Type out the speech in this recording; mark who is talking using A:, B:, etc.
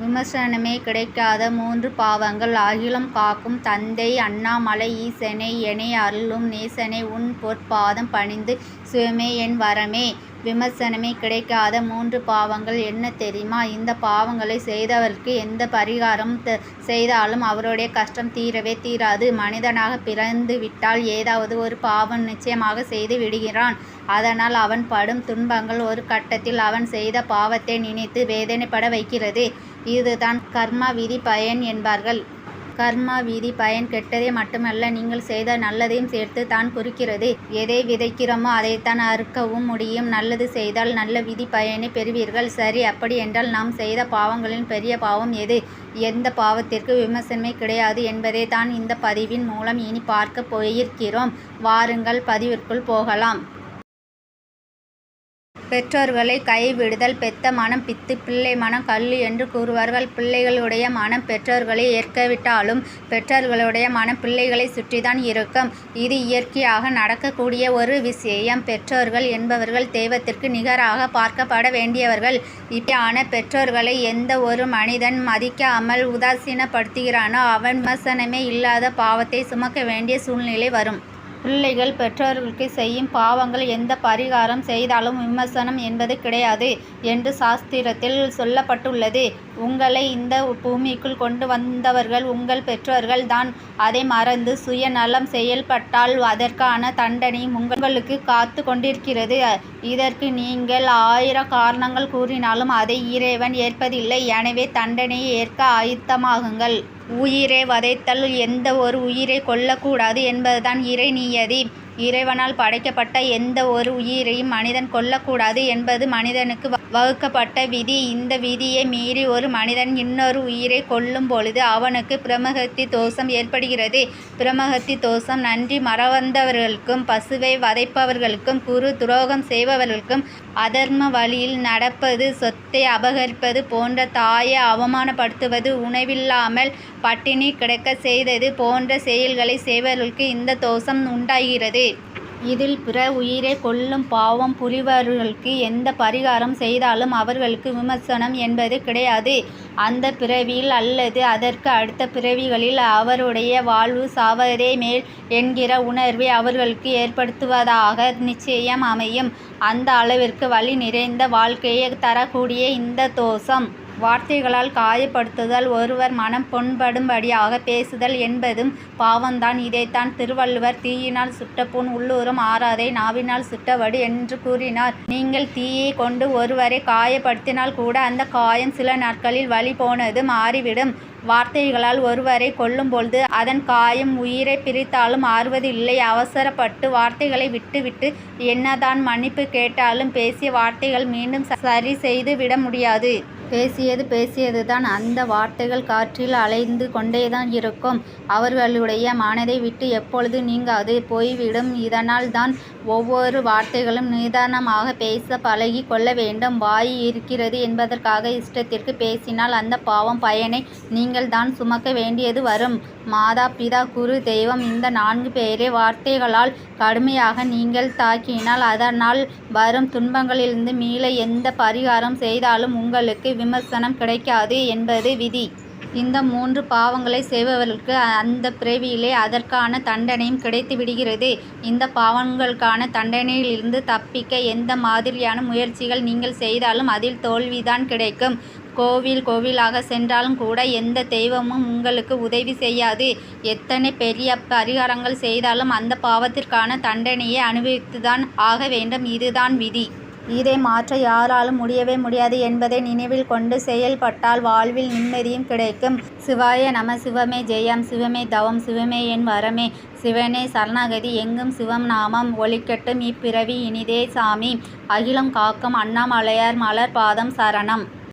A: விமர்சனமே கிடைக்காத மூன்று பாவங்கள் அகிலம் காக்கும் தந்தை அண்ணாமலை ஈசனே எனை அருளும் நேசனே உன் பொற்பாதம் பணிந்து சுயமே என் வரமே. விமர்சனமே கிடைக்காத மூன்று பாவங்கள் என்ன தெரியுமா? இந்த பாவங்களை செய்தவருக்கு எந்த பரிகாரம் செய்தாலும் அவருடைய கஷ்டம் தீரவே தீராது. மனிதனாக பிறந்து விட்டால் ஏதாவது ஒரு பாவம் நிச்சயமாக செய்து விடுகிறான். அதனால் அவன் படும் துன்பங்கள் ஒரு கட்டத்தில் அவன் செய்த பாவத்தை நினைத்து வேதனைப்பட வைக்கிறது. இதுதான் கர்மா விதி பயன் என்பார்கள். கர்மா விதி பயன் கெட்டதே மட்டுமல்ல நீங்கள் செய்த நல்லதையும் சேர்த்து தான் குறிக்கிறது. எதை விதைக்கிறோமோ அதைத்தான் அறுக்கவும் முடியும். நல்லது செய்தால் நல்ல விதி பயனை பெறுவீர்கள். சரி அப்படி என்றால் நாம் செய்த பாவங்களின் பெரிய பாவம் எது? எந்த பாவத்திற்கு விமர்சனமே கிடையாது என்பதை தான் இந்த பதிவின் மூலம் இனி பார்க்க போயிருக்கிறோம். வாருங்கள் பதிவிற்குள் போகலாம். பெற்றோர்களை கைவிடுதல் பெத்த மனம் பித்து பிள்ளை மனம் கல்லு என்று கூறுவார்கள். பிள்ளைகளுடைய மனம் பெற்றோர்களை ஏற்கவிட்டாலும் பெற்றோர்களுடைய மனம் பிள்ளைகளை சுற்றிதான் இருக்கும். இது இயற்கையாக நடக்கக்கூடிய ஒரு விஷயம். பெற்றோர்கள் என்பவர்கள் தெய்வத்திற்கு நிகராக பார்க்கப்பட வேண்டியவர்கள். இப்படியான பெற்றோர்களை எந்த ஒரு மனிதன் மதிக்காமல் உதாசீனப்படுத்துகிறானோ அவன் விமர்சனமே இல்லாத பாவத்தை சுமக்க வேண்டிய சூழ்நிலை வரும். பிள்ளைகள் பெற்றோர்களுக்கு செய்யும் பாவங்கள் எந்த பரிகாரம் செய்தாலும் விமர்சனம் என்பது கிடையாது என்று சாஸ்திரத்தில் சொல்லப்பட்டுள்ளது. உங்களை இந்த பூமிக்குள் கொண்டு வந்தவர்கள் உங்கள் பெற்றோர்கள் தான். அதை மறந்து சுயநலம் செயல்பட்டால் அதற்கான தண்டனையும் உங்களுக்கு காத்து கொண்டிருக்கிறது. இதற்கு நீங்கள் ஆயிரம் காரணங்கள் கூறினாலும் அதை இறைவன் ஏற்பதில்லை. எனவே தண்டனையை ஏற்க ஆயத்தமாகுங்கள். உயிரை வதைத்தல் எந்த ஒரு உயிரை கொல்லக்கூடாது என்பதுதான் இறை நியதி. இறைவனால் படைக்கப்பட்ட எந்த ஒரு உயிரையும் மனிதன் கொல்லக்கூடாது என்பது மனிதனுக்கு வகுக்கப்பட்ட விதி. இந்த விதியை மீறி ஒரு மனிதன் இன்னொரு உயிரை கொல்லும் பொழுது அவனுக்கு பிரமகத்தி தோஷம் ஏற்படுகிறது. பிரமகத்தி தோஷம் நன்றி மறவந்தவர்களுக்கும் பசுவை வதைப்பவர்களுக்கும் குரு துரோகம் செய்பவர்களுக்கும் அதர்ம வழியில் நடப்பது சொத்தை அபகரிப்பது போன்ற தாயை அவமானப்படுத்துவது உணவில்லாமல் பட்டினி கிடக்கச் செய்தது போன்ற செயல்களை செய்வர்களுக்கு இந்த தோஷம் உண்டாகிறது. இதில் பிற உயிரை கொல்லும் பாவம் புரிபவர்களுக்கு எந்த பரிகாரம் செய்தாலும் அவர்களுக்கு விமர்சனம் என்பது கிடையாது. அந்த பிறவியில் அல்லது அதற்கு அடுத்த பிறவிகளில் அவருடைய வாழ்வு சாவதே மேல் என்கிற உணர்வை அவர்களுக்கு ஏற்படுத்துவதாக நிச்சயம் அமையும். அந்த அளவிற்கு வழி நிறைந்த வாழ்க்கையை தரக்கூடிய இந்த தோஷம். வார்த்தைகளால் காயப்படுத்துதல் ஒருவர் மனம் புண்படும்படியாக பேசுதல் என்பதும் பாவம்தான். இதைத்தான் திருவள்ளுவர் தீயினால் சுட்ட புண் உள்ளூரும் ஆறாதை நாவினால் சுட்டவடு என்று கூறினார். நீங்கள் தீயைக் கொண்டு ஒருவரை காயப்படுத்தினால் கூட அந்த காயம் சில நாட்களில் வழி போனதும் ஆறிவிடும். வார்த்தைகளால் ஒருவரை கொல்லும் பொழுது அதன் காயம் உயிரை பிரித்தாலும் ஆறுவதில்லை. அவசரப்பட்டு வார்த்தைகளை விட்டுவிட்டு என்னதான் மன்னிப்பு கேட்டாலும் பேசிய வார்த்தைகள் மீண்டும் சரி செய்து விட முடியாது. பேசியது பேசியது தான் அந்த வார்த்தைகள் காற்றில் அலைந்து கொண்டேதான் இருக்கும். அவர்களுடைய மனதை விட்டு எப்பொழுது நீங்காது போய்விடும். இதனால் தான் ஒவ்வொரு வார்த்தைகளும் நிதானமாக பேச பழகிக் கொள்ள வேண்டும். வாய் இருக்கிறது என்பதற்காக இஷ்டத்திற்கு பேசினால் அந்த பாவம் பயனை நீங்கள் தான் சுமக்க வேண்டியது வரும். மாதா பிதா குரு தெய்வம் இந்த நான்கு பேரை வார்த்தைகளால் கடுமையாக நீங்கள் தாக்கினால் அதனால் வரும் துன்பங்களிலிருந்து மீள எந்த பரிகாரம் செய்தாலும் உங்களுக்கு விமர்சனம் கிடைக்காது என்பது விதி. இந்த மூன்று பாவங்களை செய்பவர்களுக்கு அந்த பிறவியிலே அதற்கான தண்டனையும் கிடைத்து விடுகிறது. இந்த பாவங்களுக்கான தண்டனையிலிருந்து தப்பிக்க எந்த மாதிரியான முயற்சிகள் நீங்கள் செய்தாலும் அதில் தோல்விதான் கிடைக்கும். கோவில் கோவிலாக சென்றாலும் கூட எந்த தெய்வமும் உங்களுக்கு உதவி செய்யாது. எத்தனை பெரிய பரிகாரங்கள் செய்தாலும் அந்த பாவத்திற்கான தண்டனையை அனுபவித்துதான் ஆக வேண்டும். இதுதான் விதி. இதை மாற்ற யாராலும் முடியவே முடியாது என்பதை நினைவில் கொண்டு செயல்பட்டால் வாழ்வில் நிம்மதியும் கிடைக்கும். சிவாய நம சிவமே ஜெயம் சிவமே தவம் சிவமே என் வரமே. சிவனே சரணாகதி எங்கும் சிவம் நாமம் ஒலிக்கட்டும் இப்பிறவி இனிதே சாமி. அகிலம் காக்கும் அண்ணாமலையார் மலர் பாதம் சரணம்.